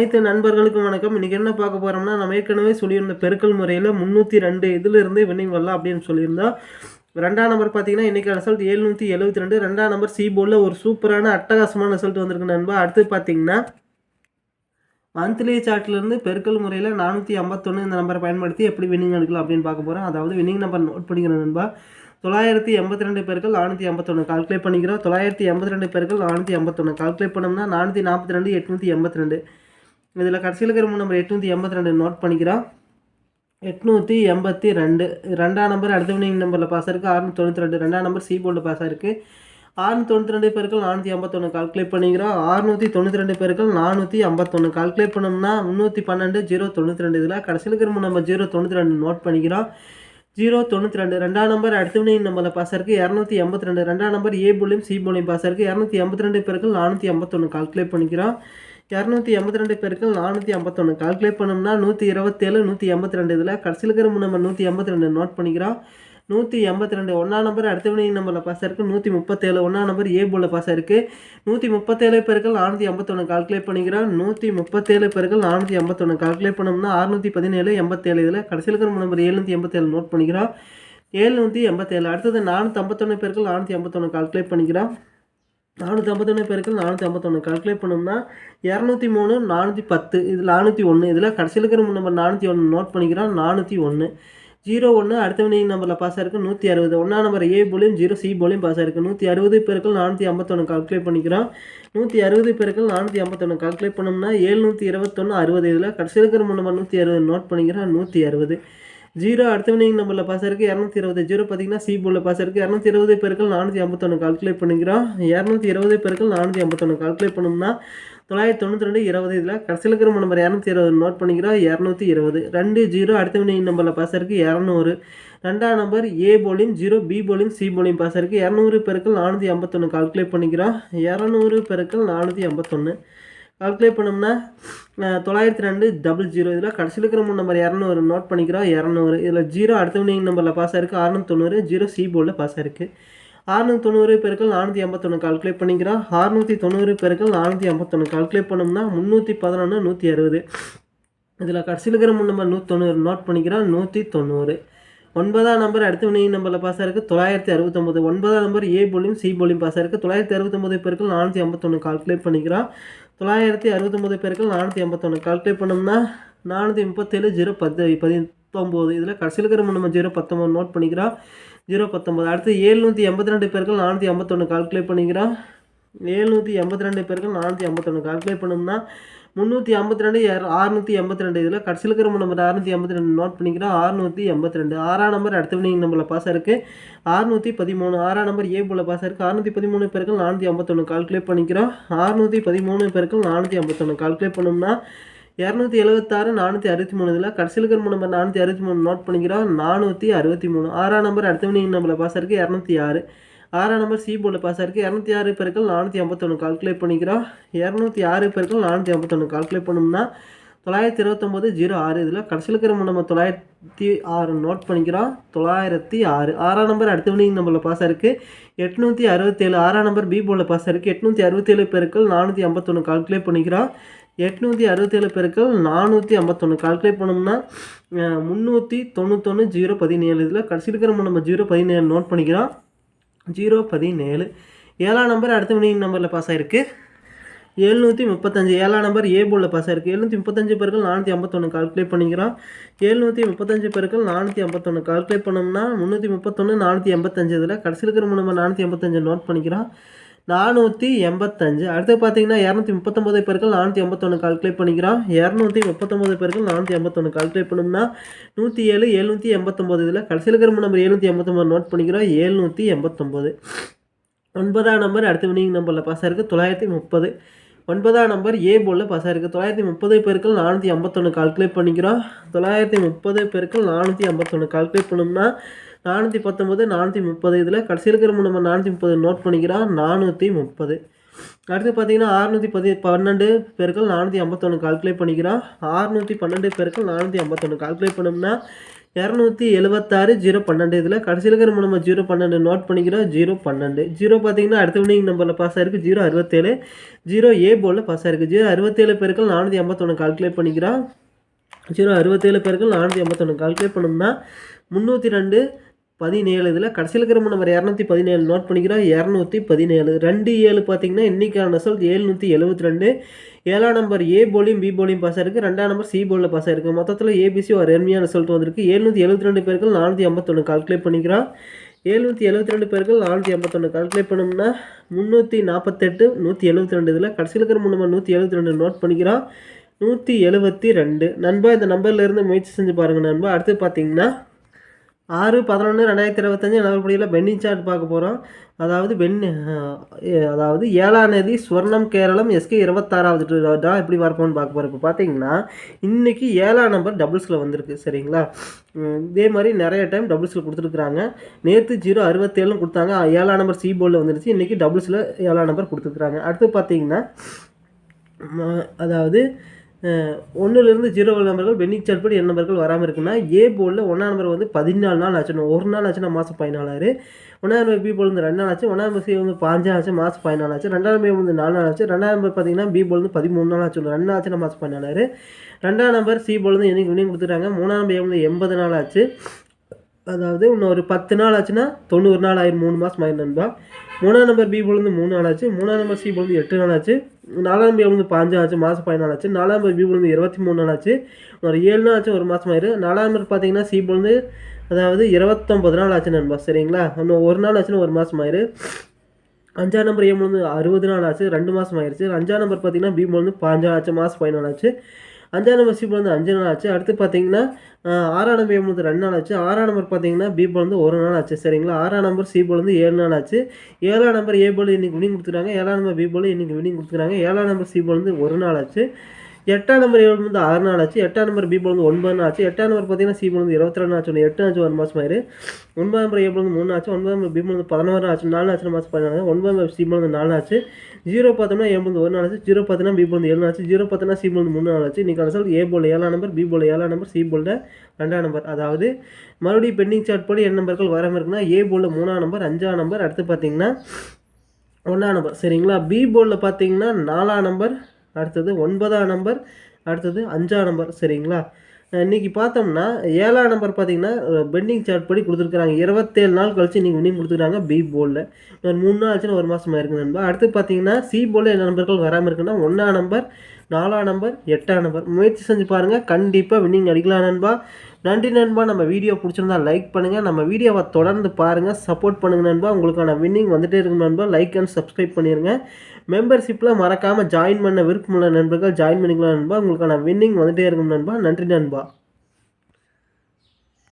அனைத்து நண்பர்களுக்கும் வணக்கம். இன்றைக்கி என்ன பார்க்க போகிறோம்னா நம்ம ஏற்கனவே சொல்லியிருந்த பெருக்கல் முறையில் முந்நூற்றி ரெண்டு இதிலிருந்து வின்னிங் வரலாம் அப்படின்னு சொல்லியிருந்தோம் ரெண்டாம் நம்பர் பார்த்தீங்கன்னா இன்றைக்கி ரிசல்ட் எழுநூற்றி எழுபத்தி ரெண்டு. ரெண்டாம் நம்பர் சி போர்டில் ஒரு சூப்பரான அட்டகாசமான ரிசல்ட் வந்திருக்கு நண்பா. அடுத்து பார்த்தீங்கன்னா மந்த்லி சார்ட்லேருந்து பெருக்கல் முறையில் நானூற்றி ஐம்பத்தொன்று இந்த நம்பரை பயன்படுத்தி எப்படி வின்னிங் எடுக்கலாம் அப்படின்னு பார்க்க போகிறோம் அதாவது வின்னிங் நம்பர் நோட் பண்ணிக்கிறேன் நண்பா. தொள்ளாயிரத்தி எண்பத்தி ரெண்டு பேர்கள் நானூற்றி ஐம்பத்தொன்று கால்குலேட் பண்ணிக்கிறோம். தொள்ளாயிரத்தி எண்பத்தி ரெண்டு பேர்கள் நானூற்றி ஐம்பத்தொன்று கால்குலேட் பண்ணோம்னா நானூற்றி நாற்பத்தி ரெண்டு எட்நூற்றி எண்பத்தி ரெண்டு. இதில் கடைசியில் இருக்கிற நம்பர் எட்நூற்றி எண்பத்தி ரெண்டு நோட் பண்ணிக்கிறோம். எட்நூற்றி எண்பத்தி ரெண்டு. ரெண்டாம் நம்பர் அடுத்த வினிங் நம்பரில் பாஸ் இருக்குது ஆறுநூற்றி தொண்ணூற்றி ரெண்டு. ரெண்டாம் நம்பர் சி போர்டில் பாஸ் ஆயிருக்கு. ஆறுநூற்றி தொண்ணூற்றி ரெண்டு பேருக்கு நானூற்றி ஐம்பத்தொன்று கால்குலேட் பண்ணிக்கிறோம். ஆறுநூற்றி தொண்ணூற்றி ரெண்டு பேருக்கு நானூற்றி ஐம்பத்தொன்று கால்குலேட் பண்ணோம்னா முந்நூற்றி பன்னெண்டு ஜீரோ தொண்ணூற்றி ரெண்டு. இதில் கடைசியில் இருக்கிற நம்பர் ஜீரோ தொண்ணூற்றி ரெண்டு நோட் பண்ணிக்கிறோம். ஜீரோ தொண்ணூற்றி ரெண்டு. ரெண்டாம் நம்பர் அடுத்த வினிங் நம்பரில் பாஸ் இருக்குது இரநூத்தி எண்பத்தி ரெண்டு. ரெண்டாம் நம்பர் ஏ போலியும் சி போலியும் பாஸ் இருக்குது இரநூத்தி எண்பத்தி ரெண்டு பேருக்கு நானூற்றி ஐம்பத்தொன்று கால்குலேட் பண்ணிக்கிறோம். இரநூத்தி எண்பத்தி ரெண்டு பேருக்கு நானூற்றி ஐம்பத்தொன்று கால்குலேட் பண்ணோம்னா நூற்றி இருபத்தேழு நூற்றி எண்பத்தி ரெண்டு. இதில் கடைசியில் இருக்கிற நம்பர் நூற்றி எண்பத்தி ரெண்டு. நோட் பண்ணிக்கிறோம். நூற்றி எண்பத்தி ரெண்டு ஒன்றா நம்பர் அடுத்த வினை நம்பரில் பாஸ் இருக்குது நூற்றி முப்பத்தேழு ஒன்றா நம்பர் ஏ போல பாஸ் இருக்குது நூற்றி முப்பத்தேழு பேருக்கு நானூற்றி ஐம்பத்தொன்று கால்குலேட் பண்ணிக்கிறோம். நூற்றி முப்பத்தேழு பேருக்கு நானூற்றி ஐம்பத்தொன்று கால்குலேட் பண்ணோம்னா அறுநூற்றி பதினேழு எண்பத்தேழு. இதில் கடைசியில் இருக்கிற நம்பர் ஏழுநூற்றி எண்பத்தேழு. நோட் பண்ணிக்கிறோம். ஏழ்நூற்றி எண்பத்தேழு. அடுத்தது நானூற்றி ஐம்பத்தொன்று பேருக்கு நானூற்றி ஐம்பத்தொன்று கால்குலேட் பண்ணிக்கிறோம். நானூற்றி ஐம்பத்தொன்று பேருக்கு நானூற்றி ஐம்பத்தொன்று கால்குலேட் பண்ணோம்னா இரநூத்தி மூணு நானூற்றி பத்து இதில் நானூற்றி ஒன்று இதில் கடைசியில் இருக்கிற நம்பர் நானூற்றி ஒன்று நோட் பண்ணிக்கிறோம் நானூற்றி ஒன்று ஜீரோ ஒன்று அடுத்த வினிங் நம்பரில் பாஸ் ஆயிருக்கு நூற்றி அறுபது. ஒன்றா நம்பர் ஏ போலையும் ஜீரோ சி போலியும் பாஸ் ஆயிருக்கு. நூற்றி அறுபது பேருக்கு நானூற்றி ஐம்பத்தொன்று கால்குலேட் பண்ணிக்கிறோம். நூற்றி அறுபது பேருக்கு நானூற்றி ஐம்பத்தொன்று கால்குலேட் பண்ணோம்னா ஏழ்நூற்றி இருபத்தொன்று அறுபது. இதில் கடைசியில் இருக்கிற நம்பர் நூற்றி அறுபது நோட் பண்ணிக்கிறோம் நூற்றி அறுபது. ஜீரோ அடுத்த வினிங் நம்பரில் பாஸ் இருக்குது இரநூத்தி இருபது ஜீரோ பார்த்தீங்கன்னா சி போல பாஸ் இருக்குது இரநூத்தி இருபது பேருக்கள் நானூற்றி ஐம்பத்தொன்று கால்குலேட் பண்ணிக்கிறோம் இரநூத்தி இருபது பேருக்கள் நானூற்றி ஐம்பத்தொன்று கால்குலேட் பண்ணோம்னா தொள்ளாயிரத்தி தொண்ணூற்றி ரெண்டு இருபது இதில் கடைசியில் இருக்கிற நம்பர் இரநூத்தி இருபது நோட் பண்ணிக்கிறோம் இரநூத்தி இருபது. ரெண்டு ஜீரோ அடுத்த வினிங் நம்பரில் பாஸ் இருக்குது இரநூறு. ரெண்டாம் number A polling zero B polling C polling pass இருக்குது இரநூறு பேருக்கள் நானூற்றி ஐம்பத்தொன்று கால்குலேட் பண்ணிக்கிறோம் இரநூறு பேருக்கள் நானூற்றி ஐம்பத்தொன்று கால்குலேட் பண்ணோம்னா தொள்ளாயிரத்தி ரெண்டு டபுள் ஜீரோ இதில் கடைசியில் இருக்கிற மூணு நம்பர் இரநூறு நோட் பண்ணிக்கிறோம். இரநூறு. இதில் ஜீரோ அடுத்த வினிங் நம்பரில் பாஸ் ஆயிருக்கு. அறுநூத்தி தொண்ணூறு ஜீரோ சி போர்டில் பாஸ் ஆயிருக்கு. ஆறுநூற்றி தொண்ணூறு பேருக்கள் நானூற்றி ஐம்பத்தொன்று கால்குலேட் பண்ணிக்கிறோம். ஆறுநூற்றி தொண்ணூறு பேருக்கள் நானூற்றி ஐம்பத்தொன்று கால்குலேட் பண்ணோம்னா முந்நூற்றி பதினொன்று நூற்றி அறுபது. இதில் கடைசியில் இருக்கிற மூணு நம்பர் நூற்றி தொண்ணூறு நோட் பண்ணிக்கிறோம். நூற்றி தொண்ணூறு. ஒன்பதாம் நம்பர் அடுத்த வினிங் நம்பரில் பாஸ் ஆயிருக்கு. தொள்ளாயிரத்தி அறுபத்தொம்பது ஒன்பதாம் நம்பர் ஏ போலியும் சி போலியும் பாஸ் ஆயிருக்கு. தொள்ளாயிரத்தி அறுபத்தொம்பது பேருக்கு நானூற்றி ஐம்பத்தொன்று கால்குலேட் பண்ணிக்கிறோம். தொள்ளாயிரத்தி அறுபத்தொம்பது பேருக்கள் நானூற்றி ஐம்பத்தொன்று கால்குலேட் பண்ணோம்னா நானூற்றி முப்பத்தேழு ஜீரோ பத்து பதினொம்பது. இதில் கடைசியில் இருக்கிற நம்ம ஜீரோ பத்தொம்பது நோட் பண்ணிக்கிறோம். ஜீரோ பத்தொம்பது. அடுத்து ஏழ்நூற்றி எண்பத்தி ரெண்டு பேருக்கள் நானூற்றி ஐம்பத்தொன்று கால்குலேட் பண்ணிக்கிறோம். ஏழ்நூற்றி எண்பத்தி ரெண்டு பேருக்கு நானூற்றி ஐம்பத்தொன்று கால்குலேட் பண்ணோம்னா முந்நூற்றி ஐம்பத்தி ரெண்டு அறுநூற்றி எண்பத்தி ரெண்டு. இதில் கடைசியில் இருக்கிற நம்பர் அறுநூற்றி எண்பத்தி ரெண்டு நோட் பண்ணிக்கிறோம். அறுநூற்றி எண்பத்தி ரெண்டு. ஆறாம் நம்பர் அடுத்த வினிங் நம்பரில் பாஸ் இருக்குது அறுநூற்றி பதிமூணு ஆறாம் நம்பர் ஏ போல் பாஸ் இருக்குது அறுநூற்றி பதிமூணு பேருக்கு நானூற்றி ஐம்பத்தொன்று கால்குலேட் பண்ணிக்கிறோம். அறுநூற்றி பதிமூணு பேருக்கு நானூற்றி ஐம்பத்தொன்று கால்குலேட் பண்ணோம்னா இரநூத்தி எழுபத்தாறு நானூற்றி அறுபத்தி மூணு. இதில் கடைசியில் இருக்கிற நம்பர் நானூற்றி அறுபத்தி மூணு நோட் பண்ணிக்கிறோம். நானூற்றி அறுபத்தி மூணு. ஆறாம் நம்பர் அடுத்த வினிங் நம்பரில் பாஸ் இருக்குது இரநூத்தி ஆறு. ஆறாம் நம்பர் சி போர்டில் பாஸ் ஆயிருக்கு. இரநூத்தி ஆறு பேருக்கள் நானூற்றி ஐம்பத்தொன்று கால்குலேட் பண்ணிக்கிறோம். இரநூத்தி ஆறு பேருக்கள் நானூற்றி ஐம்பத்தொன்று கால்குலேட் பண்ணோம்னா தொள்ளாயிரத்தி இருபத்தொம்போது ஜீரோ ஆறு. இதில் கடைசியில் இருக்கிற நம்ம தொள்ளாயிரத்தி ஆறு நோட் பண்ணிக்கிறோம். தொள்ளாயிரத்தி ஆறு. ஆறாம் நம்பர் அடுத்த வினிங் நம்பரில் பாஸ் ஆயிருக்கு. எட்நூற்றி அறுபத்தேழு. ஆறாம் நம்பர் பி போர்டில் பாஸ் ஆயிருக்கு. எட்நூற்றி அறுபத்தேழு பேருக்கள் நானூற்றி ஐம்பத்தொன்று கால்குலேட் பண்ணிக்கிறோம். எட்நூற்றி அறுபத்தேழு பேருக்கள் நானூற்றி ஐம்பத்தொன்று கால்குலேட் பண்ணோம்னா முந்நூற்றி தொண்ணூத்தொன்று ஜீரோ பதினேழு. இதில் கடைசி இருக்கிற நம்ம ஜீரோ பதினேழு நோட் பண்ணிக்கிறோம். ஜீரோ பதினேழு. ஏழாம் நம்பர் அடுத்த வினிங் நம்பரில் பாஸ் ஆயிருக்கு. எழுநூற்றி முப்பத்தஞ்சு. ஏழாம் நம்பர் ஏ போலில் பாஸ் ஆயிருக்கு. எழுநூற்றி முப்பத்தஞ்சு பேருக்கு நானூற்றி ஐம்பத்தொன்று கால்குலேட் பண்ணிக்கிறோம். எழுநூற்றி முப்பத்தஞ்சு பேருக்கு நானூற்றி ஐம்பத்தொன்று கால்குலேட் பண்ணோம்னா முந்நூற்றி முப்பத்தொன்று நானூற்றி எண்பத்தஞ்சு இதில் கடைசியில் இருக்கிற நம்பர் நானூற்றி எண்பத்தஞ்சு நோட் பண்ணிக்கிறோம். நானூற்றி எண்பத்தஞ்சு. அடுத்து பார்த்தீங்கன்னா இரநூத்தி முப்பத்தொம்போது பேருக்கு நானூற்றி எண்பத்தொன்று கால்குலேட் பண்ணிக்கிறோம். இரநூத்தி முப்பத்தொம்போது பேருக்கு நானூற்றி எண்பத்தொன்று கால்குலேட் பண்ணோம்னா நூற்றி ஏழு எழுநூற்றி எண்பத்தொம்போது. இதில் கடைசியில் இருக்கிற நம்பர் எழுநூற்றி எண்பத்தொம்போது நோட் பண்ணிக்கிறோம். எழுநூற்றி எண்பத்தொம்போது. ஒன்பதாம் நம்பர் அடுத்த வினிங் நம்பரில் பாஸ் ஆயிருக்கு தொள்ளாயிரத்தி முப்பது. ஒன்பதாம் நம்பர் ஏ போலில் பாஸ் ஆயிருக்கு தொள்ளாயிரத்தி முப்பது பேருக்கள் நானூற்றி ஐம்பத்தொன்று கால்குலேட் பண்ணிக்கிறோம். தொள்ளாயிரத்தி முப்பது பேருக்கள் நானூற்றி ஐம்பத்தொன்று கால்குலேட் பண்ணோம்னா நானூற்றி பத்தொம்பது நானூற்றி முப்பது இதில் கடைசியில் இருக்கிற நம்ம நானூற்றி முப்பது நோட் பண்ணிக்கிறோம் நானூற்றி முப்பது. அடுத்து பார்த்தீங்கன்னா அறுநூற்றி பதி பன்னெண்டு பேருக்கள் நானூற்றி ஐம்பத்தொன்று கால்குலேட் பண்ணிக்கிறோம் அறுநூற்றி பன்னெண்டு பேருக்கள் நானூற்றி ஐம்பத்தொன்று கால்குலேட் பண்ணோம்னா இரநூத்தி எழுபத்தாறு ஜீரோ பன்னெண்டு இதில் கடைசியில் இருக்கிற நம்ம ஜீரோ பன்னெண்டு நோட் பண்ணிக்கிறோம் ஜீரோ பன்னெண்டு. ஜீரோ பார்த்தீங்கன்னா அடுத்த வினிங் நம்பரில் பாஸ் ஆயிருக்கு. ஜீரோ அறுபத்தேழு. ஜீரோ ஏ போலில் பாஸ் ஆயிருக்கு. ஜீரோ அறுபத்தேழு பேருக்கு நானூற்றி ஐம்பத்தொன்று கால்குலேட் பண்ணிக்கிறோம் ஜீரோ அறுபத்தேழு பேருக்கு நானூற்றி ஐம்பத்தொன்று கால்குலேட் பண்ணோம்னா முந்நூற்றி ரெண்டு பதினேழு இதில் கடைசியில் இருக்கிற நம்பர் இரநூத்தி பதினேழு நோட் பண்ணிக்கிறோம். இரநூத்தி பதினேழு. ரெண்டு ஏழு பார்த்தீங்கன்னா இன்றைக்கான ரிசல்ட் ஏழ்நூற்றி எழுபத்தி ரெண்டு. ஏழாம் நம்பர் ஏ போலியும் பி போலியும் பாஸ் ஆயிருக்கு. ரெண்டாம் நம்பர் சி போலில் பாஸ் ஆயிருக்கு. மொத்தத்தில் ஏபிசி ஒரு அருமையான ரிசல்ட் வந்திருக்கு. ஏழ்நூற்றி எழுபத்தி ரெண்டு பேருக்கு நானூற்றி ஐம்பத்தொன்று கால்குலேட் பண்ணிக்கிறோம். ஏழ்நூற்றி எழுபத்தி ரெண்டு பேருக்கு நானூற்றி ஐம்பத்தொன்று கால்குலேட் பண்ணோம்னா முந்நூற்றி நாற்பத்தெட்டு நூற்றி எழுபத்தி ரெண்டு இதில் கடைசியில் இருக்கிற நம்பர் நூற்றி எழுபத்தி ரெண்டு நோட் பண்ணிக்கிறோம். நூற்றி எழுபத்தி ரெண்டு. நண்பா இந்த நம்பர்லேருந்து முயற்சி செஞ்சு பாருங்கள் நண்பா. அடுத்து பார்த்தீங்கன்னா ஆறு பதினொன்று ரெண்டாயிரத்தி இருபத்தஞ்சி நகர்படியில் பென்னிங் சார்ட் பார்க்க போகிறோம் அதாவது பென் அதாவது ஏழாம் தேதி ஸ்வர்ணம் கேரளம் எஸ்கே இருபத்தாறாவது டா எப்படி வரப்போன்னு பார்க்க போகிறோம் இப்போ பார்த்தீங்கன்னா இன்றைக்கி ஏழாம் நம்பர் டபுள்ஸில் வந்திருக்கு. சரிங்களா? இதே மாதிரி நிறைய டைம் டபுள்ஸில் கொடுத்துருக்குறாங்க. நேற்று ஜீரோ அறுபத்தேழுன்னு கொடுத்தாங்க. ஏழாம் நம்பர் சி போர்டில் வந்துருச்சு. இன்றைக்கி டபுள்ஸில் ஏழாம் நம்பர் கொடுத்துருக்குறாங்க. அடுத்து பார்த்தீங்கன்னா அதாவது ஒன்றுலேருந்து ஜீரோ நம்பர்கள் பென்னிக் சார்ட் என் நம்பர்கள் வராமல் இருக்குன்னா ஏ போர்டில் ஒன்றாம் நம்பர் வந்து பதினாலு நாள் ஆச்சு. ஒரு நாள் ஆச்சுன்னா மாதம் பதினாலாயிரம் ஒன்றாம் நம்பர் பி போல் வந்து ரெண்டு நாள் ஆச்சு. ஒன்றாம் நம்பர் சி வந்து பாஞ்சு ஆச்சு மாதம் பதினாலு ஆச்சு. ரெண்டாம் நம்பர் வந்து நாலு நாள் ஆச்சு. ரெண்டாம் நம்பர் பார்த்தீங்கன்னா பி போல் வந்து பதிமூணு நாள் ஆச்சு. ரெண்டு நாள் ஆச்சுன்னா மாதம் பதினாலாயிரம் ரெண்டாம் நம்பர் சி போல் வந்து என்னைக்கு வினிங் கொடுத்துட்டாங்க மூணாம் நம்பர் வந்து எண்பது நாள் ஆச்சு. அதாவது இன்னும் ஒரு பத்து நாள் ஆச்சுன்னா தொண்ணூறு நாள் ஆயிரம் மூணு மாதம் ஆயிரம் நண்பா. மூணாம் நம்பர் பி போல் மூணு நாள் ஆச்சு. மூணாம் நம்பர் சி போல் வந்து எட்டு நாள் ஆச்சு. நாலாம் நம்பர் வந்து பாஞ்சு ஆச்சு மாதம் பதினாலு ஆச்சு. நாலாம் நம்பர் பி போல் வந்து இருபத்தி மூணு நாள் ஆச்சு. ஒரு ஏழு நாள் ஆச்சு ஒரு மாதம் ஆயிரும் நாலாம் நம்பர் பார்த்தீங்கன்னா சி போல் அதாவது இருபத்தொம்பது நாள் ஆச்சு நண்பா. சரிங்களா? இன்னும் ஒரு நாள் ஆச்சுன்னா ஒரு மாதம் ஆயிரு. அஞ்சாம் நம்பர் ஏ வந்து அறுபது நாள் ஆச்சு ரெண்டு மாதம் ஆயிடுச்சு அஞ்சாம் நம்பர் பார்த்தீங்கன்னா பி வந்து பாஞ்சா ஆச்சு மாதம் பதினாலு ஆச்சு. அஞ்சாம் நம்பர் சி வந்து அஞ்சு நாள் ஆச்சு. அடுத்து பார்த்தீங்கன்னா ஆறாம் நம்பர் ஏழு வந்து ரெண்டு நாள் ஆச்சு. ஆறாம் நம்பர் பார்த்தீங்கன்னா பி போல் வந்து ஒரு நாள் ஆச்சு. சரிங்களா? ஆறாம் நம்பர் சி போல் வந்து ஏழு நாள் ஆச்சு. ஏழாம் நம்பர் ஏ போல் இன்றைக்கி வினிங் கொடுத்துருக்காங்க ஏழாம் நம்பர் பி போல் இன்றைக்கி வினிங் கொடுத்துருக்காங்க ஏழாம் நம்பர் சி போல் வந்து ஒரு நாள் ஆச்சு. எட்டாம் நம்பர் ஏழு வந்து ஆறு நாள் ஆச்சு. எட்டாம் நம்பர் பி வந்து ஒன்பது நாள் ஆச்சு. எட்டாம் நம்பர் பார்த்தீங்கன்னா சி வந்து இருபத்தி ரெண்டு ஆச்சு. ஒன்று எட்டு ஆச்சு ஒரு மாதம் ஆயிரு ஒன்பது நம்பர் ஏ வந்து மூணு ஆச்சு. ஒன்பது நம்பர் பி வந்து பதினோரு ஆச்சு. நாலு ஆச்சு மாதம் பதினாறு ஒன்பது நம்பர் சி வந்து நாலு ஆச்சு. ஜீரோ பார்த்தோம்னா ஏ வந்து ஒரு நாள் ஆச்சு. ஜீரோ பார்த்தீங்கன்னா பி வந்து ஏழு ஆச்சு. ஜீரோ பார்த்தோன்னா சி வந்து மூணு நாள் ஆச்சு. இன்றைக்கி ரிசல்ட் ஏ போல் ஏழாம் நம்பர் பி போல் ஏழாம் நம்பர் சி போல் ரெண்டாம் நம்பர் அதாவது மறுபடியும் பெண்டிங் சார்ட் படி என் நம்பர்கள் வராமல் இருக்குன்னா ஏ போல் மூணாம் நம்பர் அஞ்சாம் நம்பர் அடுத்து பார்த்தீங்கன்னா ஒன்றாம் நம்பர் சரிங்களா? பி போர்டில் பார்த்தீங்கன்னா நாலாம் நம்பர் அடுத்தது ஒன்பதாம் நம்பர் அடுத்தது அஞ்சாம் நம்பர் சரிங்களா? இன்றைக்கி பார்த்தோம்னா ஏழாம் நம்பர் பார்த்தீங்கன்னா பெண்டிங் சார்ட் படி கொடுத்துருக்குறாங்க. இருபத்தேழு நாள் கழிச்சு நீங்கள் வினிங் கொடுத்துருக்காங்க பி போர்டில் மூணு நாள் ஆச்சுன்னா ஒரு மாதமாக இருக்குது நண்பா. அடுத்து பார்த்தீங்கன்னா சி போலில் என்ன நம்பர்கள் வராமல் இருக்குன்னா ஒன்றாம் நம்பர் நாலாம் நம்பர் எட்டாம் நம்பர். முயற்சி செஞ்சு பாருங்கள் கண்டிப்பாக வின்னிங் அடிக்கலாம் நண்பா. நன்றி நண்பா. நம்ம வீடியோ பிடிச்சிருந்தா லைக் பண்ணுங்கள் நம்ம வீடியோவை தொடர்ந்து பாருங்கள் சப்போர்ட் பண்ணுங்கள் நண்பா. உங்களுக்கான வின்னிங் வந்துகிட்டே இருக்கும் நண்பா. லைக் அண்ட் சப்ஸ்கிரைப் பண்ணிடுங்க மெம்பர்ஷிப்பில் மறக்காமல் ஜாயின் பண்ண விருப்பமுள்ள நண்பர்கள் ஜாயின் பண்ணிக்கலாம் நண்பா. உங்களுக்கான வின்னிங் வந்துகிட்டே இருக்கும் நண்பா. நன்றி நண்பா.